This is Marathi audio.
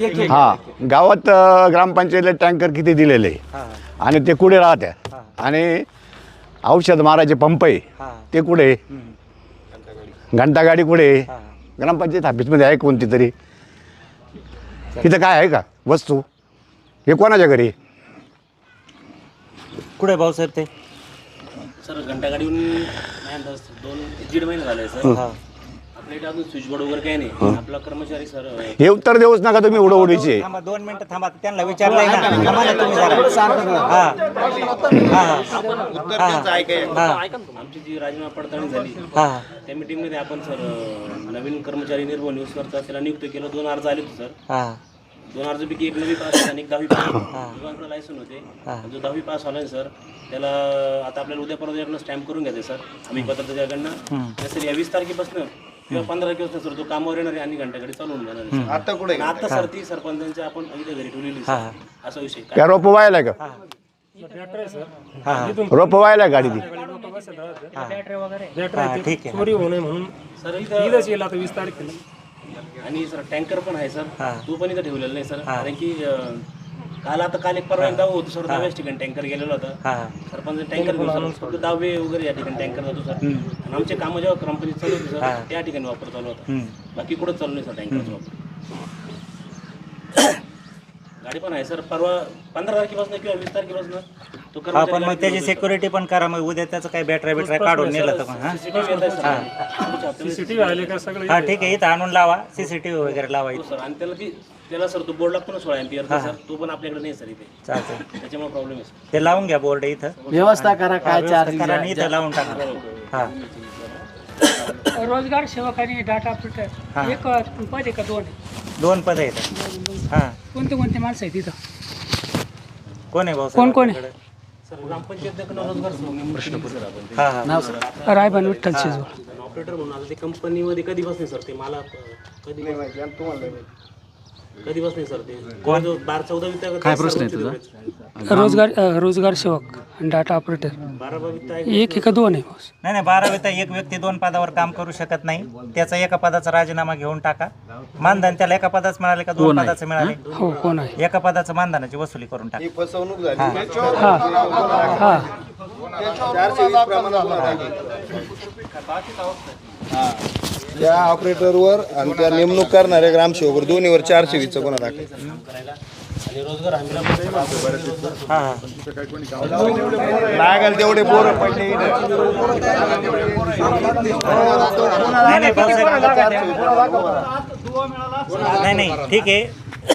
हा गावात अ, ग्रामपंचायतीला टँकर किती दिलेले? आहे आणि ते कुठे राहत्या? आणि औषध मारायचे पंप आहे ते कुठे? आहे? घंटागाडी कुठे? आहे? ग्रामपंचायत ऑफिसमध्ये आहे कोणती तरी. तिथं काय आहे का? वस्तू? हे कोणाच्या घरी? कुठे भाऊसाहेब ते? सर घंटागाडीहून नाही अंदाज दोन दीड महिने झाले सर. हा अजून स्विच बोर्ड वगैरे काही नाही. आपला कर्मचारी सर हे उत्तर देऊच नका तुम्ही उडवडीचे थांबा दोन मिनिटं थांबा त्यांना विचारलंय ना. थांबा ना तुम्ही जरा. हा. हा हा. हा आमची जी राजीनामा पडताळणी झाली हा त्या मीटिंगमध्ये आपण सर नवीन कर्मचारी निर्भर न्यूजवरचा त्याला नियुक्त केलं. दोन अर्ज आले होते सर हा. दोन अर्जपैकी एक नवी पास आणि एक दहावी पास दोघांकडे लायसन होते. आणि जो दहावी पास झाला सर त्याला आता आपल्याला उद्या परवा स्टॅम्प करून घ्यायचे सर आम्ही पत्र त्याच्याकडनं तर सर या वीस तारखेपासून किंवा पंधरा तारखेपासून सर तो कामावर येणार आहे आणि घंटाकडे चालवून जाणार आहे. आता कुठे आणि आता सर ती सरपंचांच्या आपण इथे घरी ठेवलेली सर. असा विषय काय रोप व्हायला का? हा. रोप व्हायला गाडी ती. हा. ठीक आहे चोरी होऊ नये म्हणून सर इथं इथंच येईल आता वीस तारखेला. आणि सर टँकर पण आहे सर. तू पण इथं ठेवलेला नाही सर. कारण की अं, काल आता काल एक परवा एकदा होतो सर दहाव्याच ठिकाणी टँकर गेलेला होता. हा. सरपंच टँकर घेऊन सर फक्त दहावे वगैरे या ठिकाणी टँकर जातो सर. आणि आमचे कामं जेव्हा कंपनीत चालू होते सर त्या ठिकाणी वापर चालू होता. बाकी कुठं चालू नाही सर टँकरचा वापर. गाडी पण आहे सर. परवा पंधरा तारखेपासून किंवा वीस तारखेपासून तो हा पण मग त्याची सिक्युरिटी पण करा मग उद्या त्याचं काही बॅटऱ्या बिटऱ्या काढून नेलं तर मग हा? सीसीटीव्ही आले का सगळं? हा ठीक आहे इथं आणून लावा सीसीटीव्ही वगैरे लावा हो इथं सर. आणि त्याला ती त्याला सर तो बोर्ड लागतो ना सोळा एम्पियरचा सर तो पण आपल्याकडे नाही सर इथे. चालतंय. त्याच्यामुळे प्रॉब्लेम आहे सर. ते लावून घ्या बोर्ड इथं. व्यवस्था करा काय व्यवस्था करा आणि इथं लावून टाका. हा रोजगार सेवक आणि डाटा ऑपरेटर एक पद आहे का दोन? दोन पद आहेत. हा. कोणते कोणते माणसं आहे तिथं कोण आहे भाऊ कोण कोण आहे? सर हा हा. रायबान विठ्ठल शिजवळ. ऑपरेटर म्हणून आता ते कंपनीमध्ये कधी बसले सर ते मला कधी कधी बसले सर? ते कोण? बारा चौदा वित्त काय प्रश्न आहे तुझा? रोजगार अ, रोजगार सेवक आणि डाटा ऑपरेटर बारा वित्त आहे एक एका दोन आहे. नाही नाही बारावीत एक व्यक्ती दोन पदावर काम करू शकत नाही. त्याचा एका पदाचा राजीनामा घेऊन टाका. मानधन त्याला एका पदाच मिळाले का दोन पदाचे मिळाले? हो? कोण आहे? एका पदाचं मानधनाची वसुली करून टाका. ही फसवणूक झाली. हा. हा. त्या ऑपरेटरवर आणि त्या नेमणूक करणाऱ्या ग्रामसेवकवर दोन्हीवर चारशे वीसचा गुन्हा दाखल. आणि रोजगार हमीला पण लागल तेवढे पोरं पडले नाही नाही भाऊसाहेब नाही नाही ठीक आहे.